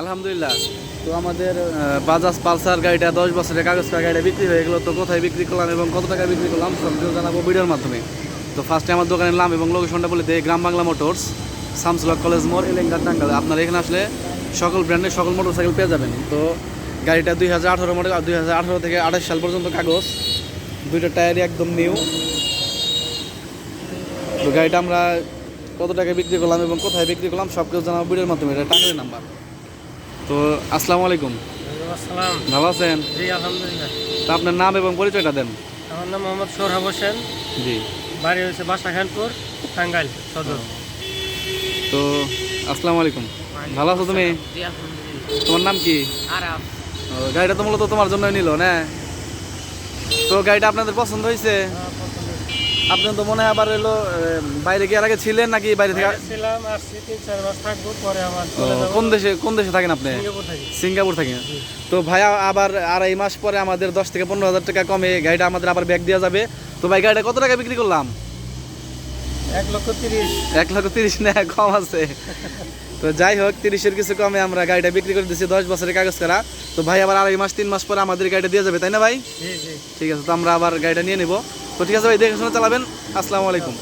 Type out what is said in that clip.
আলহামদুলিল্লাহ। তো আমাদের বাজাজ পালসার গাড়িটা দশ বছরের কাগজ করা গাড়িটা বিক্রি হয়ে গেলো। তো কোথায় বিক্রি করলাম এবং কত টাকা বিক্রি করলাম সব কিছু জানাব ভিডিওর মাধ্যমে। তো ফার্স্টে আমার দোকানের নাম এবং লোকেশনটা বলে দেয় গ্রাম বাংলা মোটরস শামসুল্লাহ কলেজ মোড় এলেঙ্গা টাঙ্গাল আপনারা এখানে আসলে সকল ব্র্যান্ডের সকল মোটরসাইকেল পেয়ে যাবেন। তো গাড়িটা দুই হাজার আঠারো মডেল দুই হাজার আঠারো থেকে আঠাশ সাল পর্যন্ত কাগজ। দুইটা টায়ারই একদম নিউ তো গাড়িটা আমরা কত টাকায় বিক্রি করলাম এবং কোথায় বিক্রি করলাম সব কিছু জানাব ভিডিওর মাধ্যমে। এটা টাঙ্গাইলের নাম্বার তো আসসালামু আলাইকুম। ভালো আছেন? জি আলহামদুলিল্লাহ। তা আপনার নাম এবং পরিচয়টা দেন। আমার নাম মোহাম্মদ সোহরাব হোসেন। জি। বাড়ি হয়েছে বাসাখানপুর টাঙ্গাইল সদর। তো আসসালামু আলাইকুম। ভালো আছো তুমি? জি আলহামদুলিল্লাহ। তোমার নাম কি? গাড়িটা তো মূলত তোমার জন্যই নিল না? তো গাড়িটা আপনাদের পছন্দ হয়েছে? আপনি তো মনে হয় আবার এলো বাইরে গিয়ে আগে ছিলেন নাকি বাইরে থেকে? ছিলাম আসছি তিন চার মাস থাকব পরে আবার কোন দেশে কোন দেশে থাকেন আপনি? সিঙ্গাপুর থাকি। সিঙ্গাপুর থাকি তো ভাই আবার আড়াই মাস পরে আমাদের দশ থেকে পনেরো হাজার টাকা কমে গাড়িটা আমাদের আবার ব্যাগ দেওয়া যাবে। তো ভাই গাড়িটা কত টাকা বিক্রি করলাম? এক লক্ষ তিরিশ। এক লক্ষ তিরিশ না কম আছে। তো যাই হোক তিরিশের কিছু কমে আমরা গাড়িটা বিক্রি করে দিচ্ছি দশ বছরের কাগজ করা। তো ভাই আবার আড়াই মাস তিন মাস পরে আমাদের গাড়িটা দিয়ে যাবে তাই না ভাই? ঠিক আছে তো আমরা আবার গাড়িটা নিয়ে নিব। তো ঠিক আছে ভাই দেখে শুনে চালাবেন। আসসালামু আলাইকুম।